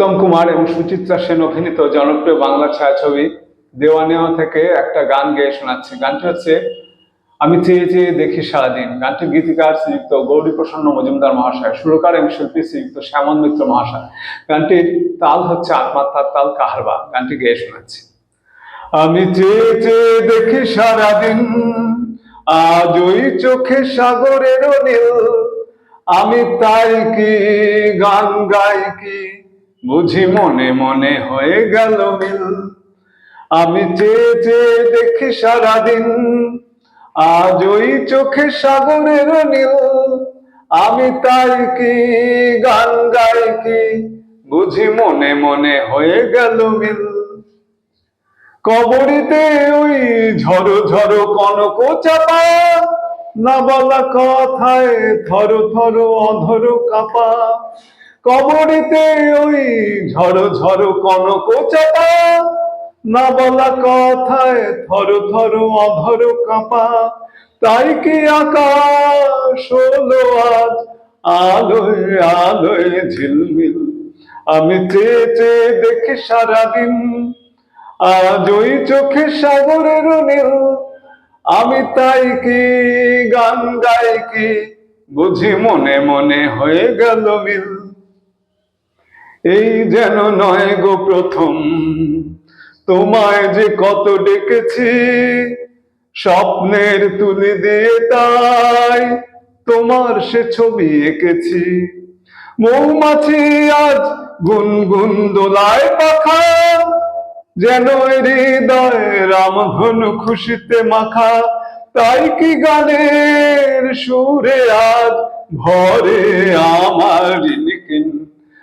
উত্তম কুমার এবং সুচিত্রা সেন অভিনীত জনপ্রিয় বাংলা ছায়াছবি দেওয়ানেওয়া থেকে একটা গান গেয়ে শোনাচ্ছি। গানটি হচ্ছে, আমি চেয়ে চেয়ে দেখি সারাদিন। গানটির গীতিকার শ্রীযুক্ত গৌরী প্রসন্ন মজুমদার মহাশয়, সুরকার এবং শিল্পী শ্রীযুক্ত শ্যামন মিত্র মহাশয়। গানটির তাল হচ্ছে আত্মাত্মার তাল কাহারবা। গানটি গেয়ে শোনাচ্ছি। আমি চেয়ে চেয়ে দেখি সারাদিন আজ ওই চোখে সাগরের নীল, আমি তাই কি গান গাই কি? বুঝি মনে মনে হয়ে গেল মিল। আমি চেয়ে চেয়ে দেখি সারাদিন, আজ ওই চোখে সাগরের নীল। আমি তাই কি, গান গাই কি, বুঝি মনে মনে হয়ে গেল মিল। কবরিতে ওই ঝড়ো ঝড়ো কনক চাপা, না বলা কথায় থর থর অধর কাপা। কবরিতে ওই ঝড়ো ঝড়ো কনক চাপা না বলা কথায় থর থর অধর কাপা। তাই কি আকাশ হলো আজ? আলোয় আলোয় ঝিলমিল। আমি চেয়ে চেয়ে দেখি সারাদিন। আজ ওই চোখে সাগরের নীল। আমি তাই কি গান গাই কি? বুঝি মনে মনে হয়ে গেল মিল। এই যেন নয় গো প্রথম, তোমায় যে কত ডেকেছি, স্বপ্নের তুলি দিয়ে তাই তোমার সে ছবি এঁকেছি। মৌমাছি আজ গুনগুন দোলায় পাখা, যেন হৃদয় রামধনু খুশিতে মাখা। তাই কি গানের সুরে আজ ভরে আমার লিখিন